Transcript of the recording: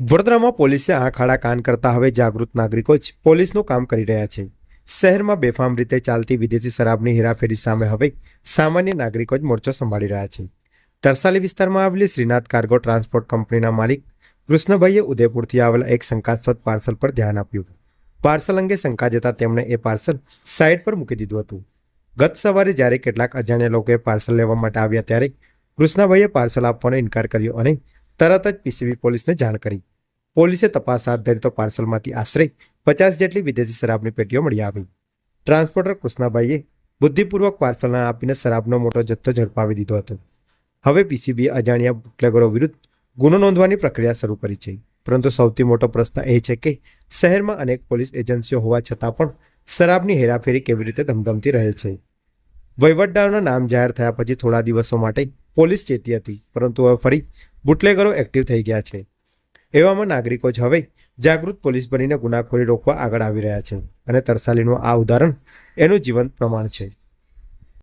વડોદરામાં પોલીસે આંખ કાન કરતા હવે જાગૃત નાગરિકો જ પોલીસનું કામ કરી રહ્યા છે. શહેરમાં બેફામ રીતે ચાલતી વિદેશી શરાબની હેરાફેરી સામે હવે સામાન્ય નાગરિકો જ મોરચો સંભાળી રહ્યા છે. તરસાલી વિસ્તારમાં આવેલી શ્રીનાથ કાર્ગો ટ્રાન્સપોર્ટ કંપનીના માલિક કૃષ્ણભાઈએ ઉદયપુરથી આવેલા એક શંકાસ્પદ પાર્સલ પર ધ્યાન આપ્યું. પાર્સલ અંગે શંકા જતા તેમણે એ પાર્સલ સાઇડ પર મૂકી દીધું હતું. ગત સવારે જ્યારે કેટલાક અજાણ્યા લોકોએ પાર્સલ લેવા માટે આવ્યા ત્યારે કૃષ્ણાભાઈએ પાર્સલ આપવાનો ઇનકાર કર્યો અને તરત જ પીસીબી પોલીસને જાણ કરી. પોલીસે તપાસ હાથ ધરી તો પાર્સલમાંથી આશરે પચાસ જેટલી વિદેશી શરાબની પેટીઓ મળી આવી. ટ્રાન્સપોર્ટર કૃષ્ણાભાઈએ બુદ્ધિપૂર્વક પાર્સલના આપીને શરાબનો મોટો જથ્થો ઝડપાવી દીધો હતો. હવે પીસીબીએ અજાણ્યા બુટલેગરો વિરુદ્ધ ગુનો નોંધવાની પ્રક્રિયા શરૂ કરી છે. પરંતુ સૌથી મોટો પ્રશ્ન એ છે કે શહેરમાં અનેક પોલીસ એજન્સીઓ હોવા છતાં પણ શરાબની હેરાફેરી કેવી રીતે ધમધમતી રહે છે? વહીવટદારોના નામ જાહેર થયા પછી થોડા દિવસો માટે પોલીસ ચેતી હતી, પરંતુ હવે ફરી બુટલેગરો એક્ટિવ થઈ ગયા છે. એવામાં નાગરિકો જ હવે જાગૃત પોલીસ બનીને ગુનાખોરી રોકવા આગળ આવી રહ્યા છે અને તરસાલીનું આ ઉદાહરણ એનું જીવંત પ્રમાણ છે.